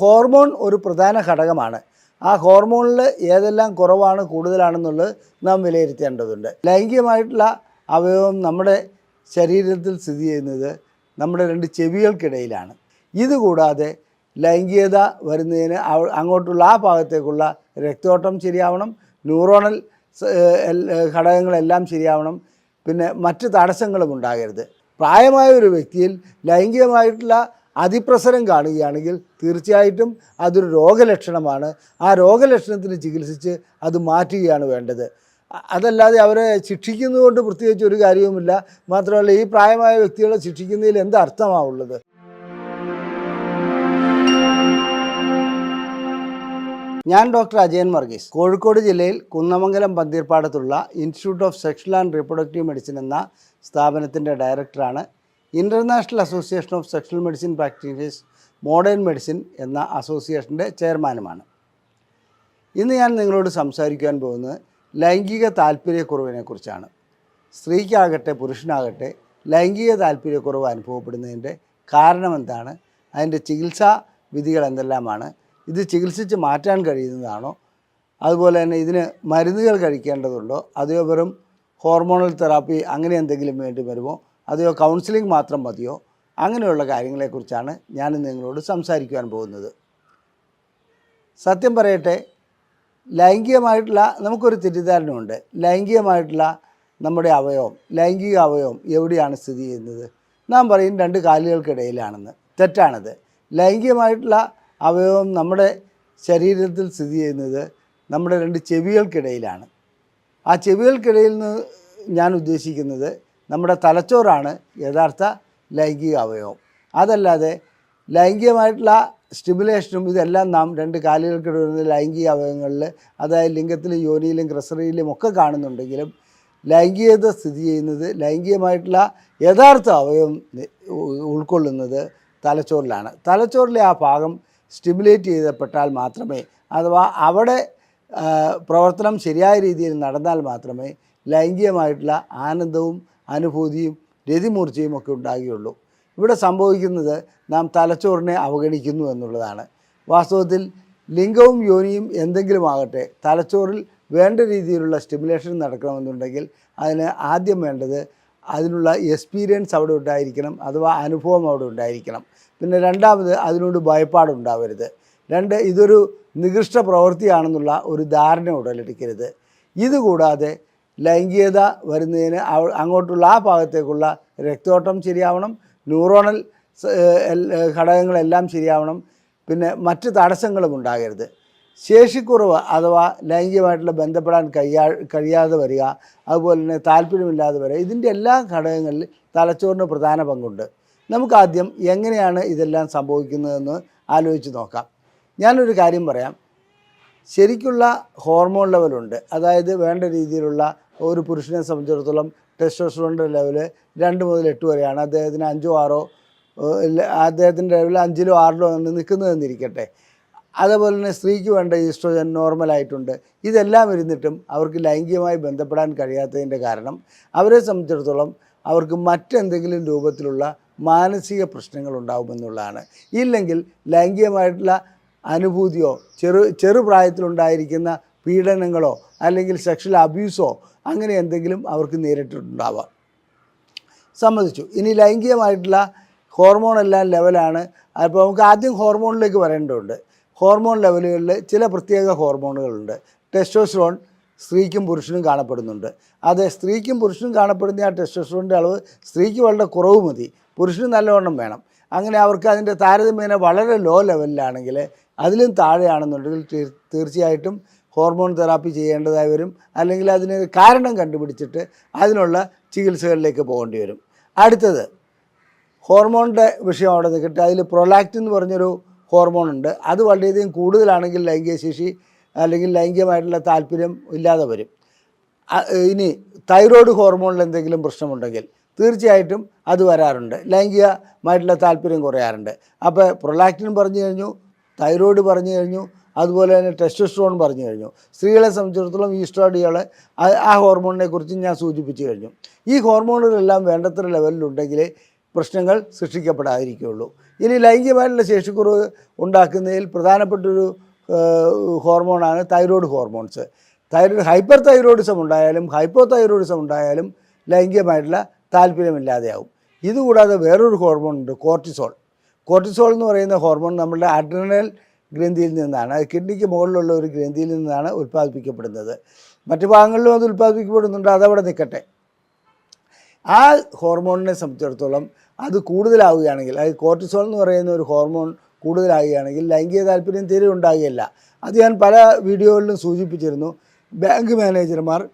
Hormone ഒരു പ്രധാന ഘടകമാണ്. ആ ഹോർമോണിൽ ഏതെല്ലാം കുറവാണ് കൂടുതലാണെന്നുള്ളത് നാം വിലയിരുത്തേണ്ടതുണ്ട്. ലൈംഗികമായിട്ടുള്ള അവയവം നമ്മുടെ ശരീരത്തിൽ സ്ഥിതി ചെയ്യുന്നത് നമ്മുടെ രണ്ട് ചെവികൾക്കിടയിലാണ്. ഇതുകൂടാതെ ലൈംഗികത വരുന്നതിന് അങ്ങോട്ടുള്ള ആ ഭാഗത്തേക്കുള്ള രക്തോട്ടം ശരിയാവണം ന്യൂറോണൽ ഘടകങ്ങളെല്ലാം ശരിയാവണം പിന്നെ മറ്റ് തടസ്സങ്ങളും ഉണ്ടാകരുത്. പ്രായമായ ഒരു വ്യക്തിയിൽ ലൈംഗികമായിട്ടുള്ള അതിപ്രസരം കാണുകയാണെങ്കിൽ തീർച്ചയായിട്ടും അതൊരു രോഗലക്ഷണമാണ്. ആ രോഗലക്ഷണത്തിന് ചികിത്സിച്ച് അത് മാറ്റുകയാണ് വേണ്ടത്. അതല്ലാതെ അവരെ ശിക്ഷിക്കുന്നതുകൊണ്ട് പ്രത്യേകിച്ച് ഒരു കാര്യവുമില്ല. മാത്രമല്ല ഈ പ്രായമായ വ്യക്തികളെ ശിക്ഷിക്കുന്നതിൽ എന്ത് അർത്ഥമാവുള്ളത് ഞാൻ ഡോക്ടർ അജയൻ വർഗീസ്. കോഴിക്കോട് ജില്ലയിൽ Kunnamangalam പന്തീർപ്പാടത്തുള്ള institute of sexual and reproductive medicine എന്ന സ്ഥാപനത്തിന്റെ ഡയറക്ടറാണ്. International association of sexual medicine practitioners modern medicine എന്ന അസോസിയേഷന്റെ ചെയർമാനുമാണ് ഇന്ന് ഞാൻ നിങ്ങളോട് സംസാരിക്കാൻ പോകുന്നത് ലൈംഗിക താല്പര്യക്കുറവിനെക്കുറിച്ചാണ്. സ്ത്രീക്കാകട്ടെ പുരുഷനാകട്ടെ ലൈംഗിക താല്പര്യക്കുറവ് അനുഭവപ്പെടുന്നതിന്റെ കാരണം എന്താണ്? അതിന്റെ ചികിത്സാ വിധികൾ എന്തെല്ലാമാണ്? ഇത് ചികിത്സിച്ച് മാറ്റാൻ കഴിയുന്നതാണോ? അതുപോലെ തന്നെ ഇതിന് മരുന്നുകൾ കഴിക്കേണ്ടതുണ്ടോ? അതെയോ വെറും ഹോർമോണൽ തെറാപ്പി അങ്ങനെ എന്തെങ്കിലും വേണ്ടി വരുമോ? അതെയോ കൗൺസിലിംഗ് മാത്രം മതിയോ? അങ്ങനെയുള്ള കാര്യങ്ങളെക്കുറിച്ചാണ് ഞാൻ നിങ്ങളോട് സംസാരിക്കുവാൻ പോകുന്നത്. സത്യം പറയട്ടെ ലൈംഗികമായിട്ടുള്ള നമുക്കൊരു തെറ്റിദ്ധാരണയുണ്ട്. ലൈംഗികമായിട്ടുള്ള നമ്മുടെ അവയവം ലൈംഗിക അവയവം എവിടെയാണ് സ്ഥിതി ചെയ്യുന്നത്? നാം പറയും രണ്ട് കാലുകൾക്കിടയിലാണെന്ന്. തെറ്റാണത്. ലൈംഗികമായിട്ടുള്ള അവയവം നമ്മുടെ ശരീരത്തിൽ സ്ഥിതി ചെയ്യുന്നത് നമ്മുടെ രണ്ട് ചെവികൾക്കിടയിലാണ്. ആ ചെവികൾക്കിടയിൽ നിന്ന് ഞാൻ ഉദ്ദേശിക്കുന്നത് നമ്മുടെ തലച്ചോറാണ് യഥാർത്ഥ ലൈംഗിക അവയവം. അതല്ലാതെ ലൈംഗികമായിട്ടുള്ള സ്റ്റിമുലേഷനും ഇതെല്ലാം നാം രണ്ട് കാലുകൾക്കിടയിൽ ലൈംഗിക അവയവങ്ങളിൽ അതായത് ലിംഗത്തിലും യോനിയിലും ക്രസറിയിലും ഒക്കെ കാണുന്നുണ്ടെങ്കിലും ലൈംഗികത സ്ഥിതി ചെയ്യുന്നത് ലൈംഗികമായിട്ടുള്ള യഥാർത്ഥ അവയവം ഉൾക്കൊള്ളുന്നത് തലച്ചോറിലാണ്. തലച്ചോറിലെ ആ ഭാഗം സ്റ്റിമുലേറ്റ് ചെയ്തപ്പെട്ടാൽ മാത്രമേ അഥവാ അവിടെ പ്രവർത്തനം ശരിയായ രീതിയിൽ നടന്നാൽ മാത്രമേ ലൈംഗികമായിട്ടുള്ള ആനന്ദവും അനുഭൂതിയും രതിമൂർച്ചയും ഒക്കെ ഉണ്ടാകുകയുള്ളൂ. ഇവിടെ സംഭവിക്കുന്നത് നാം തലച്ചോറിനെ അവഗണിക്കുന്നു എന്നുള്ളതാണ്. വാസ്തവത്തിൽ ലിംഗവും യോനിയും എന്തെങ്കിലും ആകട്ടെ തലച്ചോറിൽ വേണ്ട രീതിയിലുള്ള സ്റ്റിമുലേഷൻ നടക്കണമെന്നുണ്ടെങ്കിൽ അതിന് ആദ്യം വേണ്ടത് അതിനുള്ള എക്സ്പീരിയൻസ് അവിടെ ഉണ്ടായിരിക്കണം അഥവാ അനുഭവം അവിടെ ഉണ്ടായിരിക്കണം. പിന്നെ രണ്ടാമത് അതിനോട് ഭയപ്പാടുണ്ടാവരുത്. രണ്ട് ഇതൊരു നികൃഷ്ട പ്രവൃത്തിയാണെന്നുള്ള ഒരു ധാരണ ഉടലെടുക്കരുത്. ഇതുകൂടാതെ ലൈംഗികത വരുന്നതിന് അങ്ങോട്ടുള്ള ആ ഭാഗത്തേക്കുള്ള രക്തോട്ടം ശരിയാവണം ന്യൂറോണൽ ഘടകങ്ങളെല്ലാം ശരിയാവണം പിന്നെ മറ്റ് തടസ്സങ്ങളും ഉണ്ടാകരുത്. ശേഷിക്കുറവ് അഥവാ ലൈംഗികമായിട്ടുള്ള ബന്ധപ്പെടാൻ കഴിയാ കഴിയാതെ വരിക അതുപോലെ തന്നെ താല്പര്യമില്ലാതെ വരിക ഇതിന്റെ എല്ലാ ഘടകങ്ങളിൽ തലച്ചോറിന് പ്രധാന പങ്കുണ്ട്. നമുക്കാദ്യം എങ്ങനെയാണ് ഇതെല്ലാം സംഭവിക്കുന്നതെന്ന് ആലോചിച്ച് നോക്കാം. ഞാനൊരു കാര്യം പറയാം. ശരിക്കുള്ള ഹോർമോൺ ലെവലുണ്ട്. അതായത് വേണ്ട രീതിയിലുള്ള ഒരു പുരുഷനെ സംബന്ധിച്ചിടത്തോളം ടെസ്റ്റോസ്റ്ററോണിന്റെ ലെവൽ രണ്ട് മുതൽ എട്ട് വരെയാണ്. അദ്ദേഹത്തിന് അഞ്ചോ ആറോ അദ്ദേഹത്തിന്റെ ലെവൽ അഞ്ചിലോ ആറിലോ ആണ് നിൽക്കുന്നതെന്നിരിക്കട്ടെ അതേപോലെ തന്നെ സ്ത്രീക്ക് വേണ്ട ഈസ്ട്രോജൻ നോർമലായിട്ടുണ്ട് ഇതെല്ലാം ഇരുന്നിട്ടും അവർക്ക് ലൈംഗികമായി ബന്ധപ്പെടാൻ കഴിയാത്തതിന്റെ കാരണം അവരെ സംബന്ധിച്ചിടത്തോളം അവർക്ക് മറ്റെന്തെങ്കിലും രൂപത്തിലുള്ള മാനസിക പ്രശ്നങ്ങൾ ഉണ്ടാകുമെന്നുള്ളതാണ് ഇല്ലെങ്കിൽ ലൈംഗികമായിട്ടുള്ള അനുഭൂതിയോ ചെറു ചെറുപ്രായത്തിലുണ്ടായിരിക്കുന്ന പീഡനങ്ങളോ അല്ലെങ്കിൽ സെക്ഷൽ അബ്യൂസോ അങ്ങനെ എന്തെങ്കിലും അവർക്ക് നേരിട്ടിട്ടുണ്ടാവാം. സമ്മതിച്ചു. ഇനി ലൈംഗികമായിട്ടുള്ള ഹോർമോൺ എല്ലാം ലെവലാണ് അപ്പോൾ നമുക്ക് ആദ്യം ഹോർമോണിലേക്ക് വരേണ്ടതുണ്ട്. ഹോർമോൺ ലെവലുകളിൽ ചില പ്രത്യേക ഹോർമോണുകളുണ്ട് ടെസ്റ്റോസ്ട്രോൺ സ്ത്രീക്കും പുരുഷനും കാണപ്പെടുന്നുണ്ട്. അത് സ്ത്രീക്കും പുരുഷനും കാണപ്പെടുന്ന ആ ടെസ്റ്റോസ്ട്രോണിന്റെ അളവ് സ്ത്രീക്ക് വളരെ കുറവ് മതി. പുരുഷന് നല്ലവണ്ണം വേണം. അങ്ങനെ അവർക്ക് അതിന്റെ താരതമ്യേന വളരെ ലോ ലെവലിലാണെങ്കിൽ അതിലും താഴെയാണെന്നുണ്ടെങ്കിൽ തീർച്ചയായിട്ടും ഹോർമോൺ തെറാപ്പി ചെയ്യേണ്ടതായി വരും. അല്ലെങ്കിൽ അതിന് കാരണം കണ്ടുപിടിച്ചിട്ട് അതിനുള്ള ചികിത്സകളിലേക്ക് പോകേണ്ടി വരും. അടുത്തത് ഹോർമോണിന്റെ വിഷയം അവിടെ നിൽക്കട്ടെ. അതിൽ പ്രൊലാക്റ്റ് എന്ന് പറഞ്ഞൊരു ഹോർമോൺ ഉണ്ട് അത് വളരെയധികം കൂടുതലാണെങ്കിൽ ലൈംഗികശേഷി അല്ലെങ്കിൽ ലൈംഗികമായിട്ടുള്ള താല്പര്യം ഇല്ലാതെ വരും. ഇനി തൈറോയ്ഡ് ഹോർമോണിൽ എന്തെങ്കിലും പ്രശ്നമുണ്ടെങ്കിൽ തീർച്ചയായിട്ടും അത് വരാറുണ്ട്. ലൈംഗികമായിട്ടുള്ള താല്പര്യം കുറയാറുണ്ട്. അപ്പോൾ പ്രൊലാക്റ്റിൻ പറഞ്ഞു കഴിഞ്ഞു തൈറോയ്ഡ് പറഞ്ഞു കഴിഞ്ഞു അതുപോലെ തന്നെ ടെസ്റ്റോസ്ട്രോൺ പറഞ്ഞു കഴിഞ്ഞു. സ്ത്രീകളെ സംബന്ധിച്ചിടത്തോളം ഈസ്ട്രോഡിയോളെ ആ ഹോർമോണിനെ കുറിച്ച് ഞാൻ സൂചിപ്പിച്ചു കഴിഞ്ഞു. ഈ ഹോർമോണുകളെല്ലാം വേണ്ടത്ര ലെവലിലുണ്ടെങ്കിൽ പ്രശ്നങ്ങൾ സൃഷ്ടിക്കപ്പെടാതിരിക്കുകയുള്ളൂ. ഇനി ലൈംഗികമായിട്ടുള്ള ശേഷിക്കുറവ് ഉണ്ടാക്കുന്നതിൽ പ്രധാനപ്പെട്ടൊരു ഹോർമോണാണ് thyroid hormones thyroid hyperthyroidism ഉണ്ടായാലും ഹൈപ്പോ തൈറോയിഡിസം ഉണ്ടായാലും ലൈംഗികമായിട്ടുള്ള താല്പര്യമില്ലാതെയാവും. ഇതുകൂടാതെ വേറൊരു ഹോർമോൺ ഉണ്ട് കോർട്ടിസോൾ കോർട്ടിസോൾ എന്ന് പറയുന്ന ഹോർമോൺ നമ്മുടെ അഡ്രിനൽ ഗ്രന്ഥിയിൽ നിന്നാണ്. അത് കിഡ്നിക്ക് മുകളിലുള്ള ഒരു ഗ്രന്ഥിയിൽ നിന്നാണ് ഉൽപ്പാദിപ്പിക്കപ്പെടുന്നത്. മറ്റു ഭാഗങ്ങളിലും അത് ഉൽപ്പാദിപ്പിക്കപ്പെടുന്നുണ്ട്. അതവിടെ നിൽക്കട്ടെ. ആ ഹോർമോണിനെ സംബന്ധിച്ചിടത്തോളം അത് കൂടുതലാവുകയാണെങ്കിൽ അതായത് കോർട്ടിസോൾ എന്ന് പറയുന്ന ഒരു ഹോർമോൺ കൂടുതലാവുകയാണെങ്കിൽ ലൈംഗിക താല്പര്യം തീരെ ഉണ്ടാകുകയില്ല അത് ഞാൻ പല വീഡിയോകളിലും സൂചിപ്പിച്ചിരുന്നു. ബാങ്ക് മാനേജർമാർ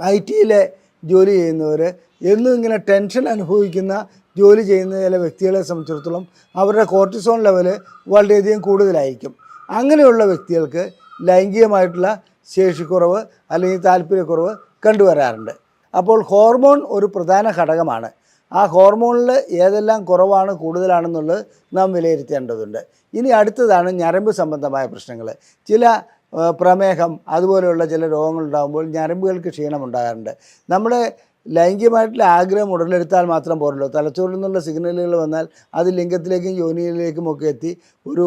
ഐ ടിയിലെ ജോലി ചെയ്യുന്നവർ എന്നും ഇങ്ങനെ ടെൻഷൻ അനുഭവിക്കുന്ന ജോലി ചെയ്യുന്ന ചില വ്യക്തികളെ സംബന്ധിച്ചിടത്തോളം അവരുടെ കോർട്ടിസോൺ ലെവൽ വളരെയധികം കൂടുതലായിരിക്കും. അങ്ങനെയുള്ള വ്യക്തികൾക്ക് ലൈംഗികമായിട്ടുള്ള ശേഷിക്കുറവ് അല്ലെങ്കിൽ താല്പര്യക്കുറവ് കണ്ടുവരാറുണ്ട്. അപ്പോൾ ഹോർമോൺ ഒരു പ്രധാന ഘടകമാണ്. ആ ഹോർമോണിൽ ഏതെല്ലാം കുറവാണ് കൂടുതലാണെന്നുള്ളത് നാം വിലയിരുത്തേണ്ടതുണ്ട്. ഇനി അടുത്തതാണ് ഞരമ്പ് സംബന്ധമായ പ്രശ്നങ്ങൾ. ചില പ്രമേഹം അതുപോലെയുള്ള ചില രോഗങ്ങളുണ്ടാകുമ്പോൾ ഞരമ്പുകൾക്ക് ക്ഷീണമുണ്ടാകാറുണ്ട്. നമ്മുടെ ലൈംഗികമായിട്ടുള്ള ആഗ്രഹം ഉടലെടുത്താൽ മാത്രം പോരല്ലോ. തലച്ചോറിൽ നിന്നുള്ള സിഗ്നലുകൾ വന്നാൽ അത് ലിംഗത്തിലേക്കും യോനിയിലേക്കും ഒക്കെ എത്തി ഒരു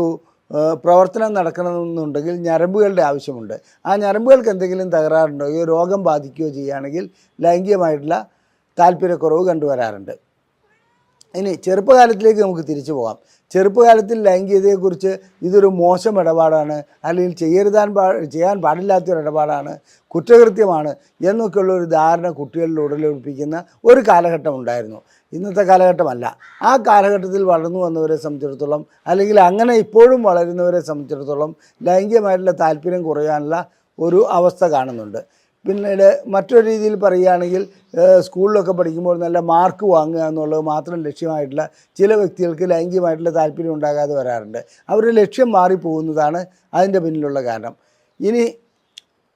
പ്രവർത്തനം നടക്കണമെന്നുണ്ടെങ്കിൽ ഞരമ്പുകളുടെ ആവശ്യമുണ്ട്. ആ ഞരമ്പുകൾക്ക് എന്തെങ്കിലും തകരാറുണ്ടോ? രോഗം ബാധിക്കുകയോ ചെയ്യുകയാണെങ്കിൽ ലൈംഗികമായിട്ടുള്ള താല്പര്യക്കുറവ് കണ്ടുവരാറുണ്ട്. ഇനി ചെറുപ്പകാലത്തിലേക്ക് നമുക്ക് തിരിച്ചു പോകാം. ചെറുപ്പകാലത്തിൽ ലൈംഗികതയെക്കുറിച്ച് ഇതൊരു മോശം ഇടപാടാണ് അല്ലെങ്കിൽ ചെയ്യരുതാൻ പാ ചെയ്യാൻ പാടില്ലാത്തൊരു ഇടപാടാണ് കുറ്റകൃത്യമാണ് എന്നൊക്കെയുള്ള ഒരു ധാരണ കുട്ടികളിൽ ഉടലെടുപ്പിക്കുന്ന ഒരു കാലഘട്ടം ഉണ്ടായിരുന്നു. ഇന്നത്തെ കാലഘട്ടമല്ല. ആ കാലഘട്ടത്തിൽ വളർന്നു വന്നവരെ സംബന്ധിച്ചിടത്തോളം അല്ലെങ്കിൽ അങ്ങനെ ഇപ്പോഴും വളരുന്നവരെ സംബന്ധിച്ചിടത്തോളം ലൈംഗികമായിട്ടുള്ള താല്പര്യം കുറയാനുള്ള ഒരു അവസ്ഥ കാണുന്നുണ്ട്. പിന്നീട് മറ്റൊരു രീതിയിൽ പറയുകയാണെങ്കിൽ സ്കൂളിലൊക്കെ പഠിക്കുമ്പോൾ നല്ല മാർക്ക് വാങ്ങുക എന്നുള്ളത് മാത്രം ലക്ഷ്യമായിട്ടുള്ള ചില വ്യക്തികൾക്ക് ലൈംഗികമായിട്ടുള്ള താല്പര്യം ഉണ്ടാകാതെ വരാറുണ്ട്. അവരുടെ ലക്ഷ്യം മാറിപ്പോകുന്നതാണ് അതിന്റെ പിന്നിലുള്ള കാരണം. ഇനി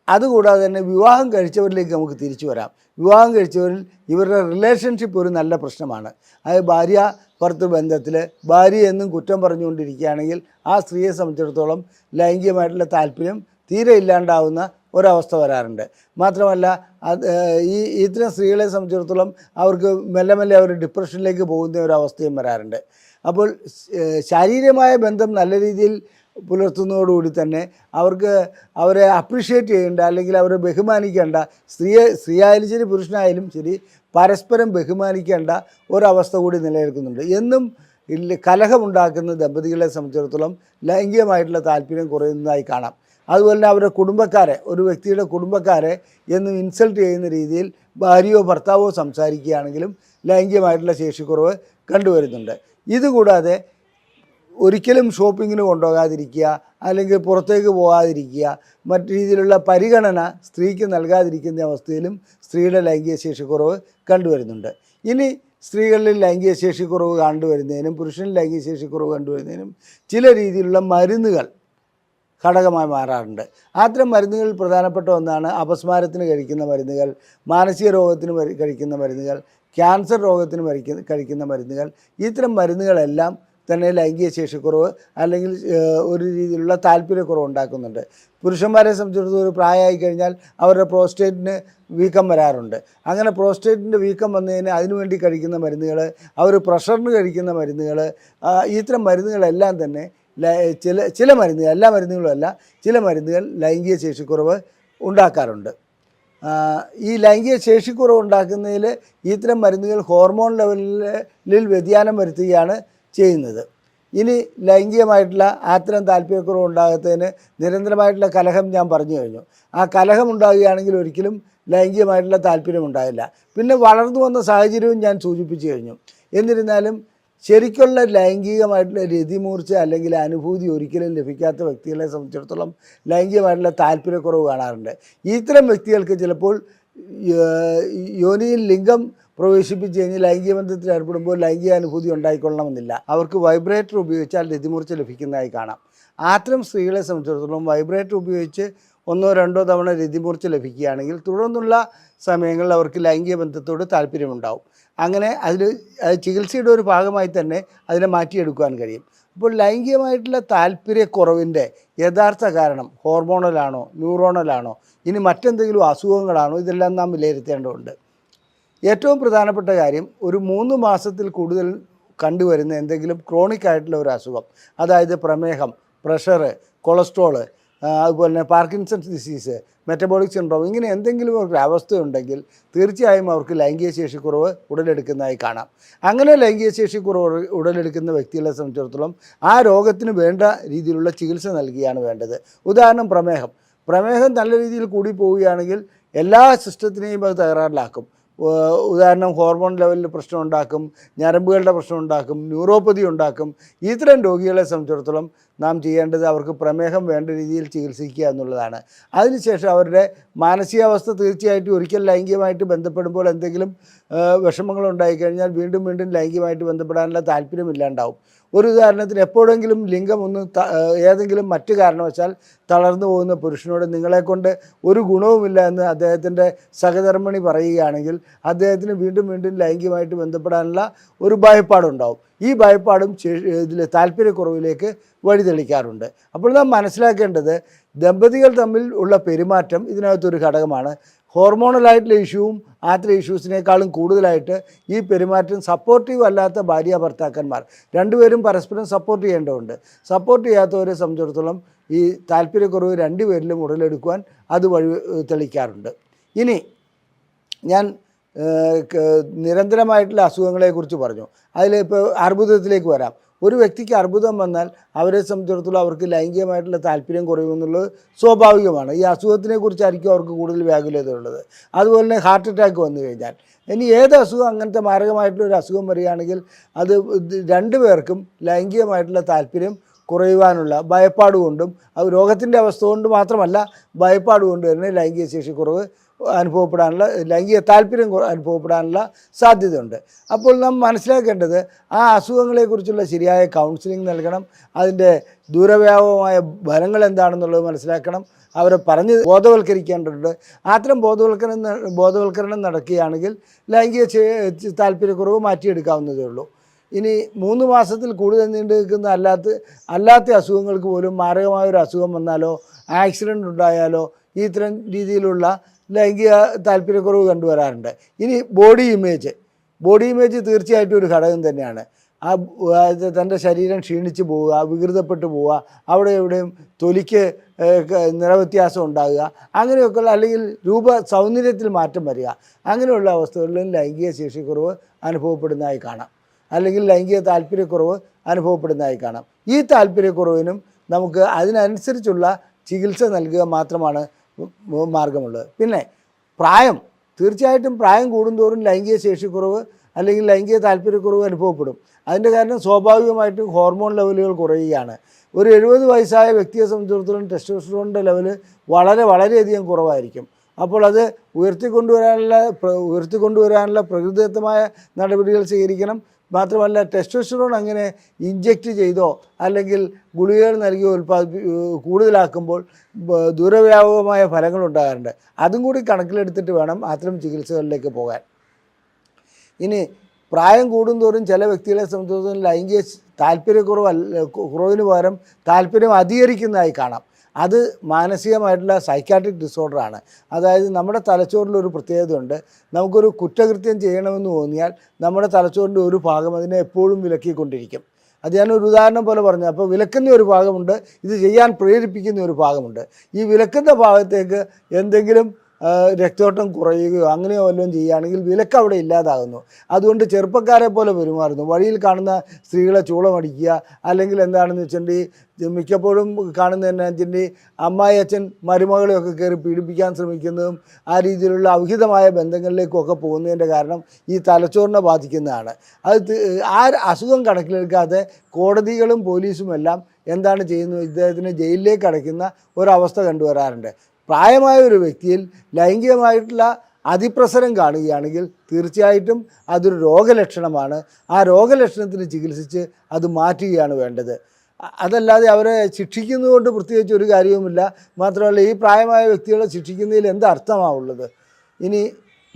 അതുകൂടാതെ തന്നെ വിവാഹം കഴിച്ചവരിലേക്ക് നമുക്ക് തിരിച്ചു വരാം. വിവാഹം കഴിച്ചവരിൽ ഇവരുടെ റിലേഷൻഷിപ്പ് ഒരു നല്ല പ്രശ്നമാണ്. അത് ഭാര്യ പുറത്ത് ബന്ധത്തിൽ ഭാര്യ എന്നും കുറ്റം പറഞ്ഞുകൊണ്ടിരിക്കുകയാണെങ്കിൽ ആ സ്ത്രീയെ സംബന്ധിച്ചിടത്തോളം ലൈംഗികമായിട്ടുള്ള താല്പര്യം തീരെ ഇല്ലാണ്ടാവുന്ന ഒരവസ്ഥ വരാറുണ്ട്. മാത്രമല്ല ഈ ഇത്തരം സ്ത്രീകളെ സംബന്ധിച്ചിടത്തോളം അവർക്ക് മെല്ലെ മെല്ലെ അവർ ഡിപ്രഷനിലേക്ക് പോകുന്ന ഒരവസ്ഥയും വരാറുണ്ട്. അപ്പോൾ ശാരീരികമായ ബന്ധം നല്ല രീതിയിൽ പുലർത്തുന്നതോടുകൂടി തന്നെ അവർക്ക് അവരെ അപ്രീഷിയേറ്റ് ചെയ്യേണ്ട അല്ലെങ്കിൽ അവരെ ബഹുമാനിക്കേണ്ട സ്ത്രീയെ സ്ത്രീയായാലും ശരി പുരുഷനായാലും ശരി പരസ്പരം ബഹുമാനിക്കേണ്ട ഒരവസ്ഥ കൂടി നിലനിൽക്കുന്നുണ്ട്. എന്നും കലഹമുണ്ടാക്കുന്ന ദമ്പതികളെ സംബന്ധിച്ചിടത്തോളം ലൈംഗികമായിട്ടുള്ള താല്പര്യം കുറയുന്നതായി കാണാം. അതുപോലെ തന്നെ അവരുടെ കുടുംബക്കാരെ ഒരു വ്യക്തിയുടെ കുടുംബക്കാരെ എന്നും ഇൻസൾട്ട് ചെയ്യുന്ന രീതിയിൽ ഭാര്യയോ ഭർത്താവോ സംസാരിക്കുകയാണെങ്കിലും ലൈംഗികമായിട്ടുള്ള ശേഷിക്കുറവ് കണ്ടുവരുന്നുണ്ട്. ഇതുകൂടാതെ ഒരിക്കലും ഷോപ്പിങ്ങിന് കൊണ്ടുപോകാതിരിക്കുക അല്ലെങ്കിൽ പുറത്തേക്ക് പോകാതിരിക്കുക മറ്റു രീതിയിലുള്ള പരിഗണന സ്ത്രീക്ക് നൽകാതിരിക്കുന്ന അവസ്ഥയിലും സ്ത്രീയുടെ ലൈംഗിക ശേഷിക്കുറവ് കണ്ടുവരുന്നുണ്ട്. ഇനി സ്ത്രീകളിൽ ലൈംഗിക ശേഷിക്കുറവ് കണ്ടുവരുന്നതിനും പുരുഷനിൽ ലൈംഗിക ശേഷിക്കുറവ് കണ്ടുവരുന്നതിനും ചില രീതിയിലുള്ള മരുന്നുകൾ ഘടകമായി മാറാറുണ്ട്. അത്തരം മരുന്നുകളിൽ പ്രധാനപ്പെട്ട ഒന്നാണ് അപസ്മാരത്തിന് കഴിക്കുന്ന മരുന്നുകൾ മാനസിക രോഗത്തിന് കഴിക്കുന്ന മരുന്നുകൾ ക്യാൻസർ രോഗത്തിന് മരിക്കുന്ന കഴിക്കുന്ന മരുന്നുകൾ. ഇത്തരം മരുന്നുകളെല്ലാം തന്നെ ലൈംഗിക ശേഷിക്കുറവ് അല്ലെങ്കിൽ ഒരു രീതിയിലുള്ള താല്പര്യക്കുറവ് ഉണ്ടാക്കുന്നുണ്ട്. പുരുഷന്മാരെ സംബന്ധിച്ചിടത്തോളം ഒരു പ്രായമായി കഴിഞ്ഞാൽ അവരുടെ പ്രോസ്റ്റേറ്റിന് വീക്കം വരാറുണ്ട്. അങ്ങനെ പ്രോസ്റ്റേറ്റിന്റെ വീക്കം വന്നതിന് അതിനുവേണ്ടി കഴിക്കുന്ന മരുന്നുകൾ അവർ പ്രഷറിന് കഴിക്കുന്ന മരുന്നുകൾ ഇത്തരം മരുന്നുകളെല്ലാം തന്നെ ചില ചില മരുന്നുകൾ എല്ലാ മരുന്നുകളും അല്ല ചില മരുന്നുകൾ ലൈംഗിക ശേഷിക്കുറവ് ഉണ്ടാക്കാറുണ്ട്. ഈ ലൈംഗിക ശേഷിക്കുറവ് ഉണ്ടാക്കുന്നതിൽ ഇത്തരം മരുന്നുകൾ ഹോർമോൺ ലെവലിൽ വ്യതിയാനം വരുത്തുകയാണ് ചെയ്യുന്നത്. ഇനി ലൈംഗികമായിട്ടുള്ള ആത്തരം താല്പര്യക്കുറവ് ഉണ്ടാകത്തതിന് നിരന്തരമായിട്ടുള്ള കലഹം ഞാൻ പറഞ്ഞു കഴിഞ്ഞു. ആ കലഹം ഉണ്ടാകുകയാണെങ്കിൽ ഒരിക്കലും ലൈംഗികമായിട്ടുള്ള താല്പര്യം ഉണ്ടാകില്ല. പിന്നെ വളർന്നു വന്ന സാഹചര്യവും ഞാൻ സൂചിപ്പിച്ചു കഴിഞ്ഞു. എന്നിരുന്നാലും ശരിക്കുള്ള ലൈംഗികമായിട്ടുള്ള രതിമൂർച്ച അല്ലെങ്കിൽ അനുഭൂതി ഒരിക്കലും ലഭിക്കാത്ത വ്യക്തികളെ സംബന്ധിച്ചിടത്തോളം ലൈംഗികമായിട്ടുള്ള താല്പര്യക്കുറവ് കാണാറുണ്ട്. ഇത്തരം വ്യക്തികൾക്ക് ചിലപ്പോൾ യോനിയിൽ ലിംഗം പ്രവേശിപ്പിച്ച് കഴിഞ്ഞ് ലൈംഗിക ബന്ധത്തിൽ ഏർപ്പെടുമ്പോൾ ലൈംഗിക അനുഭൂതി ഉണ്ടായിക്കൊള്ളണമെന്നില്ല. അവർക്ക് വൈബ്രേറ്റർ ഉപയോഗിച്ചാൽ രതിമൂർച്ച ലഭിക്കുന്നതായി കാണാം. അത്തരം സ്ത്രീകളെ സംബന്ധിച്ചിടത്തോളം വൈബ്രേറ്റർ ഉപയോഗിച്ച് ഒന്നോ രണ്ടോ തവണ രതിമൂർച്ച ലഭിക്കുകയാണെങ്കിൽ തുടർന്നുള്ള സമയങ്ങളിൽ അവർക്ക് ലൈംഗിക ബന്ധത്തോട് താല്പര്യമുണ്ടാവും. അങ്ങനെ അതിൽ ചികിത്സയുടെ ഒരു ഭാഗമായി തന്നെ അതിനെ മാറ്റിയെടുക്കുവാൻ കഴിയും. അപ്പോൾ ലൈംഗികമായിട്ടുള്ള താല്പര്യക്കുറവിന്റെ യഥാർത്ഥ കാരണം ഹോർമോണലാണോ ന്യൂറോണലാണോ ഇനി മറ്റെന്തെങ്കിലും അസുഖങ്ങളാണോ ഇതെല്ലാം നാം വിലയിരുത്തേണ്ടതുണ്ട്. ഏറ്റവും പ്രധാനപ്പെട്ട കാര്യം ഒരു മൂന്ന് മാസത്തിൽ കൂടുതൽ കണ്ടുവരുന്ന എന്തെങ്കിലും ക്രോണിക് ആയിട്ടുള്ള ഒരു അസുഖം അതായത് പ്രമേഹം പ്രഷറ് കൊളസ്ട്രോൾ അതുപോലെ തന്നെ പാർക്കിൻസൺസ് ഡിസീസ് മെറ്റബോളിക് സിൻഡ്രോം ഇങ്ങനെ എന്തെങ്കിലും ഒരു അവസ്ഥയുണ്ടെങ്കിൽ തീർച്ചയായും അവർക്ക് ലൈംഗിക ശേഷിക്കുറവ് ഉടലെടുക്കുന്നതായി കാണാം. അങ്ങനെ ലൈംഗിക ശേഷിക്കുറവ് ഉടലെടുക്കുന്ന വ്യക്തികളെ സംബന്ധിച്ചിടത്തോളം ആ രോഗത്തിന് വേണ്ട രീതിയിലുള്ള ചികിത്സ നൽകുകയാണ് വേണ്ടത്. ഉദാഹരണം പ്രമേഹം. പ്രമേഹം നല്ല രീതിയിൽ കൂടി പോവുകയാണെങ്കിൽ എല്ലാ സിസ്റ്റത്തിനെയും അത് തകരാറിലാക്കും. ഉദാഹരണം ഹോർമോൺ ലെവലിൽ പ്രശ്നം ഉണ്ടാക്കും ഞരമ്പുകളുടെ പ്രശ്നം ഉണ്ടാക്കും ന്യൂറോപ്പതി ഉണ്ടാക്കും ഇത്തരം രോഗികളെ സംബന്ധിച്ചിടത്തോളം നാം ചെയ്യേണ്ടത് അവർക്ക് പ്രമേഹം വേണ്ട രീതിയിൽ ചികിത്സിക്കുക എന്നുള്ളതാണ്. അതിനുശേഷം അവരുടെ മാനസികാവസ്ഥ തീർച്ചയായിട്ടും ഒരിക്കൽ ലൈംഗികമായിട്ട് ബന്ധപ്പെടുമ്പോൾ എന്തെങ്കിലും വിഷമങ്ങൾ ഉണ്ടായിക്കഴിഞ്ഞാൽ വീണ്ടും വീണ്ടും ലൈംഗികമായിട്ട് ബന്ധപ്പെടാനുള്ള താല്പര്യമില്ലാണ്ടാവും ഒരു ഉദാഹരണത്തിന് എപ്പോഴെങ്കിലും ലിംഗം ഒന്ന് ഏതെങ്കിലും മറ്റു കാരണവശാൽ തളർന്നു പോകുന്ന പുരുഷനോട് നിങ്ങളെക്കൊണ്ട് ഒരു ഗുണവുമില്ല എന്ന് അദ്ദേഹത്തിന്റെ സഹധർമ്മിണി പറയുകയാണെങ്കിൽ അദ്ദേഹത്തിന് വീണ്ടും വീണ്ടും ലൈംഗികമായിട്ട് ബന്ധപ്പെടാനുള്ള ഒരു ഭയപ്പാടുണ്ടാവും. ഈ ഭയപ്പാടും ഇതിൽ താല്പര്യക്കുറവിലേക്ക് വഴിതെളിക്കാറുണ്ട്. അപ്പോൾ നാം മനസ്സിലാക്കേണ്ടത് ദമ്പതികൾ തമ്മിൽ ഉള്ള പെരുമാറ്റം ഇതിനകത്തൊരു ഘടകമാണ്. ഹോർമോണലായിട്ടുള്ള ഇഷ്യൂവും ആത്ര ഇഷ്യൂസിനേക്കാളും കൂടുതലായിട്ട് ഈ പെരുമാറ്റം സപ്പോർട്ടീവ് അല്ലാത്ത ഭാര്യ ഭർത്താക്കന്മാർ രണ്ടുപേരും പരസ്പരം സപ്പോർട്ട് ചെയ്യേണ്ടതുണ്ട്. സപ്പോർട്ട് ചെയ്യാത്തവരെ സംബന്ധിച്ചിടത്തോളം ഈ താല്പര്യക്കുറവ് രണ്ടുപേരിലും ഉടലെടുക്കുവാൻ അത് വഴി തെളിക്കാറുണ്ട്. ഇനി ഞാൻ നിരന്തരമായിട്ടുള്ള അസുഖങ്ങളെക്കുറിച്ച് പറഞ്ഞു. അതിൽ ഇപ്പോൾ അർബുദത്തിലേക്ക് വരാം. ഒരു വ്യക്തിക്ക് അർബുദം വന്നാൽ അവരെ സംബന്ധിച്ചിടത്തോളം അവർക്ക് ലൈംഗികമായിട്ടുള്ള താല്പര്യം കുറയുമെന്നുള്ളത് സ്വാഭാവികമാണ്. ഈ അസുഖത്തിനെ കുറിച്ചായിരിക്കും അവർക്ക് കൂടുതൽ വ്യാകുലത ഉള്ളത് അതുപോലെ തന്നെ ഹാർട്ട് അറ്റാക്ക് വന്നു കഴിഞ്ഞാൽ. ഇനി ഏത് അസുഖം അങ്ങനത്തെ മാരകമായിട്ടുള്ള ഒരു അസുഖം വരികയാണെങ്കിൽ അത് രണ്ടു പേർക്കും ലൈംഗികമായിട്ടുള്ള താല്പര്യം കുറയുവാനുള്ള ഭയപ്പാട് കൊണ്ടും രോഗത്തിന്റെ അവസ്ഥ കൊണ്ട് മാത്രമല്ല ഭയപ്പാട് കൊണ്ട് തന്നെ ലൈംഗിക ശേഷിക്കുറവ് അനുഭവപ്പെടാനുള്ള ലൈംഗിക താല്പര്യം അനുഭവപ്പെടാനുള്ള സാധ്യതയുണ്ട്. അപ്പോൾ നാം മനസ്സിലാക്കേണ്ടത് ആ അസുഖങ്ങളെക്കുറിച്ചുള്ള ശരിയായ കൗൺസിലിംഗ് നൽകണം. അതിന്റെ ദൂരവ്യാപകമായ ഫലങ്ങൾ എന്താണെന്നുള്ളത് മനസ്സിലാക്കണം. അവരെ പറഞ്ഞ് ബോധവൽക്കരിക്കേണ്ടതുണ്ട്. അത്തരം ബോധവൽക്കരണം ബോധവൽക്കരണം നടക്കുകയാണെങ്കിൽ ലൈംഗിക താല്പര്യക്കുറവ് മാറ്റിയെടുക്കാവുന്നതേ ഉള്ളൂ. ഇനി മൂന്ന് മാസത്തിൽ കൂടുതൽ നീണ്ടു നിൽക്കുന്ന അല്ലാത്ത അല്ലാത്ത അസുഖങ്ങൾക്ക് പോലും മാരകമായ ഒരു അസുഖം വന്നാലോ ആക്സിഡന്റ് ഉണ്ടായാലോ ഇത്തരം രീതിയിലുള്ള ലൈംഗിക താല്പര്യക്കുറവ് കണ്ടുവരാറുണ്ട്. ഇനി ബോഡി ഇമേജ് ബോഡി ഇമേജ് തീർച്ചയായിട്ടും ഒരു ഘടകം തന്നെയാണ്. ആ തന്റെ ശരീരം ക്ഷീണിച്ച് പോവുക വികൃതപ്പെട്ടു പോവുക അവിടെ എവിടെയും തൊലിക്ക് നിറവ്യത്യാസം ഉണ്ടാകുക അങ്ങനെയൊക്കെയുള്ള അല്ലെങ്കിൽ രൂപ സൗന്ദര്യത്തിൽ മാറ്റം വരിക അങ്ങനെയുള്ള അവസ്ഥകളിലും ലൈംഗിക ശേഷിക്കുറവ് അനുഭവപ്പെടുന്നതായി കാണാം. അല്ലെങ്കിൽ ലൈംഗിക താല്പര്യക്കുറവ് അനുഭവപ്പെടുന്നതായി കാണാം. ഈ താല്പര്യക്കുറവിനും നമുക്ക് അതിനനുസരിച്ചുള്ള ചികിത്സ നൽകുക മാത്രമാണ് മാർഗമുള്ളത്. പിന്നെ പ്രായം തീർച്ചയായിട്ടും പ്രായം കൂടുന്തോറും ലൈംഗിക ശേഷിക്കുറവ് അല്ലെങ്കിൽ ലൈംഗിക താല്പര്യക്കുറവ് അനുഭവപ്പെടും. അതിന്റെ കാരണം സ്വാഭാവികമായിട്ടും ഹോർമോൺ ലെവലുകൾ കുറയുകയാണ്. ഒരു എഴുപത് വയസ്സായ വ്യക്തിയെ സംബന്ധിച്ചിടത്തോളം ടെസ്റ്റോസ്റ്ററോണിന്റെ ലെവൽ വളരെ വളരെയധികം കുറവായിരിക്കും. അപ്പോൾ അത് ഉയർത്തിക്കൊണ്ടുവരാനുള്ള ഉയർത്തിക്കൊണ്ടുവരാനുള്ള പ്രകൃതിദത്തമായ നടപടികൾ സ്വീകരിക്കണം. മാത്രമല്ല ടെസ്റ്റോസ്റ്ററോൺ അങ്ങനെ ഇഞ്ചെക്റ്റ് ചെയ്തോ അല്ലെങ്കിൽ ഗുളികകൾ നൽകി ഉൽപ്പാദി കൂടുതലാക്കുമ്പോൾ ദൂരവ്യാപകമായ ഫലങ്ങൾ ഉണ്ടാകാറുണ്ട്. അതും കൂടി കണക്കിലെടുത്തിട്ട് വേണം അത്തരം ചികിത്സകളിലേക്ക് പോകാൻ. ഇനി പ്രായം കൂടുന്തോറും ചില വ്യക്തികളെ സംബന്ധിച്ചിടത്തോളം ലൈംഗിക താല്പര്യക്കുറവല്ല കുറവിന് പകരം താല്പര്യം അധികരിക്കുന്നതായി കാണാം. അത് മാനസികമായിട്ടുള്ള സൈക്കാട്രിക് ഡിസോർഡറാണ് അതായത് നമ്മുടെ തലച്ചോറിലൊരു പ്രത്യേകതയുണ്ട് നമുക്കൊരു കുറ്റകൃത്യം ചെയ്യണമെന്ന് തോന്നിയാൽ നമ്മുടെ തലച്ചോറിന്റെ ഒരു ഭാഗം അതിനെ എപ്പോഴും വിലക്കിക്കൊണ്ടിരിക്കും. അത് ഞാൻ ഒരു ഉദാഹരണം പോലെ പറഞ്ഞു അപ്പോൾ വിലക്കുന്ന ഒരു ഭാഗമുണ്ട് ഇത് ചെയ്യാൻ പ്രേരിപ്പിക്കുന്ന ഒരു ഭാഗമുണ്ട്. ഈ വിലക്കുന്ന ഭാഗത്തേക്ക് എന്തെങ്കിലും ആ, രക്തോട്ടം കുറയുകയോ അങ്ങനെയോ വല്ലതും ചെയ്യുകയാണെങ്കിൽ വിലക്ക് അവിടെ ഇല്ലാതാകുന്നു. അതുകൊണ്ട് ചെറുപ്പക്കാരെ പോലെ പെരുമാറുന്നു. വഴിയിൽ കാണുന്ന സ്ത്രീകളെ ചൂളമടിക്കുക അല്ലെങ്കിൽ എന്താണെന്ന് വെച്ചിട്ടുണ്ടെങ്കിൽ മിക്കപ്പോഴും കാണുന്ന എന്നാ വെച്ചിട്ടുണ്ടെങ്കിൽ അമ്മായി അച്ഛൻ മരുമകളെയൊക്കെ കയറി പീഡിപ്പിക്കാൻ ശ്രമിക്കുന്നതും ആ രീതിയിലുള്ള അവിഹിതമായ ബന്ധങ്ങളിലേക്കൊക്കെ പോകുന്നതിന്റെ കാരണം ഈ തലച്ചോറിനെ ബാധിക്കുന്നതാണ്. അത് ആ അസുഖം കണക്കിലെടുക്കാതെ കോടതികളും പോലീസും എല്ലാം എന്താണ് ചെയ്യുന്നത്? ഇദ്ദേഹത്തിന് ജയിലിലേക്ക് അടയ്ക്കുന്ന ഒരവസ്ഥ കണ്ടുവരാറുണ്ട്. പ്രായമായ ഒരു വ്യക്തിയിൽ ലൈംഗികമായിട്ടുള്ള അതിപ്രസരം കാണുകയാണെങ്കിൽ തീർച്ചയായിട്ടും അതൊരു രോഗലക്ഷണമാണ്. ആ രോഗലക്ഷണത്തിന് ചികിത്സിച്ച് അത് മാറ്റുകയാണ് വേണ്ടത്. അതല്ലാതെ അവരെ ശിക്ഷിക്കുന്നതുകൊണ്ട് പ്രത്യേകിച്ച് ഒരു കാര്യവുമില്ല. മാത്രമല്ല ഈ പ്രായമായ വ്യക്തികളെ ശിക്ഷിക്കുന്നതിൽ എന്ത് അർത്ഥമാണുള്ളത് ഇനി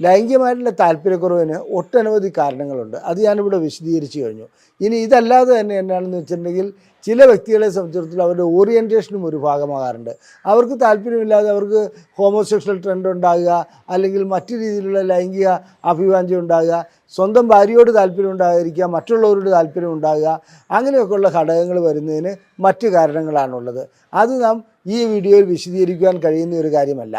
ലൈംഗികമായിട്ടുള്ള താല്പര്യക്കുറവിന് ഒട്ടനവധി കാരണങ്ങളുണ്ട്. അത് ഞാനിവിടെ വിശദീകരിച്ചു കഴിഞ്ഞു. ഇനി ഇതല്ലാതെ തന്നെ എന്നാണെന്ന് വെച്ചിട്ടുണ്ടെങ്കിൽ ചില വ്യക്തികളെ സംബന്ധിച്ചിടത്തോളം അവരുടെ ഓറിയന്റേഷനും ഒരു ഭാഗമാകാറുണ്ട്. അവർക്ക് താല്പര്യമില്ലാതെ അവർക്ക് ഹോമോസെക്ഷൽ ട്രെൻഡ് ഉണ്ടാകുക അല്ലെങ്കിൽ മറ്റു രീതിയിലുള്ള ലൈംഗിക അഭിവാഞ്ചം ഉണ്ടാകുക സ്വന്തം ഭാര്യയോട് താല്പര്യം ഉണ്ടാകാതിരിക്കുക മറ്റുള്ളവരോട് താല്പര്യം ഉണ്ടാകുക അങ്ങനെയൊക്കെയുള്ള ഘടകങ്ങൾ വരുന്നതിന് മറ്റു കാരണങ്ങളാണുള്ളത്. അത് നാം ഈ വീഡിയോയിൽ വിശദീകരിക്കുവാൻ കഴിയുന്ന ഒരു കാര്യമല്ല.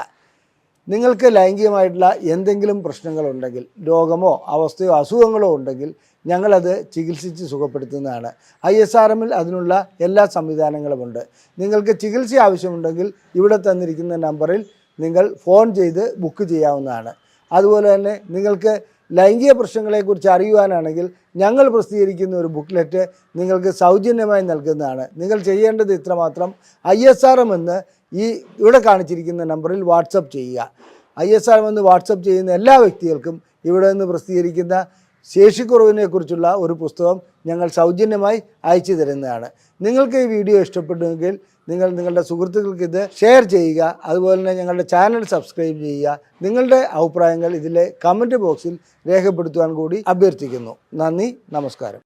നിങ്ങൾക്ക് ലൈംഗികമായിട്ടുള്ള എന്തെങ്കിലും പ്രശ്നങ്ങളുണ്ടെങ്കിൽ രോഗമോ അവസ്ഥയോ അസുഖങ്ങളോ ഉണ്ടെങ്കിൽ ഞങ്ങളത് ചികിത്സിച്ച് സുഖപ്പെടുത്തുന്നതാണ്. ഐ എസ് ആർ എമ്മിൽ അതിനുള്ള എല്ലാ സംവിധാനങ്ങളുമുണ്ട്. നിങ്ങൾക്ക് ചികിത്സ ആവശ്യമുണ്ടെങ്കിൽ ഇവിടെ തന്നിരിക്കുന്ന നമ്പറിൽ നിങ്ങൾ ഫോൺ ചെയ്ത് ബുക്ക് ചെയ്യാവുന്നതാണ്. അതുപോലെ തന്നെ നിങ്ങൾക്ക് ലൈംഗിക പ്രശ്നങ്ങളെക്കുറിച്ച് അറിയുവാനാണെങ്കിൽ ഞങ്ങൾ പ്രസിദ്ധീകരിക്കുന്ന ഒരു ബുക്ക്ലെറ്റ് നിങ്ങൾക്ക് സൗജന്യമായി നൽകുന്നതാണ്. നിങ്ങൾ ചെയ്യേണ്ടത് ഇത്രമാത്രം ഐ എസ് ആർ എം എന്ന് ഈ ഇവിടെ കാണിച്ചിരിക്കുന്ന നമ്പറിൽ വാട്സപ്പ് ചെയ്യുക. ഐ എസ് ആർ വന്ന് വാട്സപ്പ് ചെയ്യുന്ന എല്ലാ വ്യക്തികൾക്കും ഇവിടെ നിന്ന് പ്രസിദ്ധീകരിക്കുന്ന ശേഷിക്കുറവിനെക്കുറിച്ചുള്ള ഒരു പുസ്തകം ഞങ്ങൾ സൗജന്യമായി അയച്ചു തരുന്നതാണ്. നിങ്ങൾക്ക് ഈ വീഡിയോ ഇഷ്ടപ്പെട്ടുവെങ്കിൽ നിങ്ങൾ നിങ്ങളുടെ സുഹൃത്തുക്കൾക്ക് ഇത് ഷെയർ ചെയ്യുക. അതുപോലെ തന്നെ ഞങ്ങളുടെ ചാനൽ സബ്സ്ക്രൈബ് ചെയ്യുക. നിങ്ങളുടെ അഭിപ്രായങ്ങൾ ഇതിലെ കമന്റ് ബോക്സിൽ രേഖപ്പെടുത്തുവാൻ കൂടി അഭ്യർത്ഥിക്കുന്നു. നന്ദി നമസ്കാരം.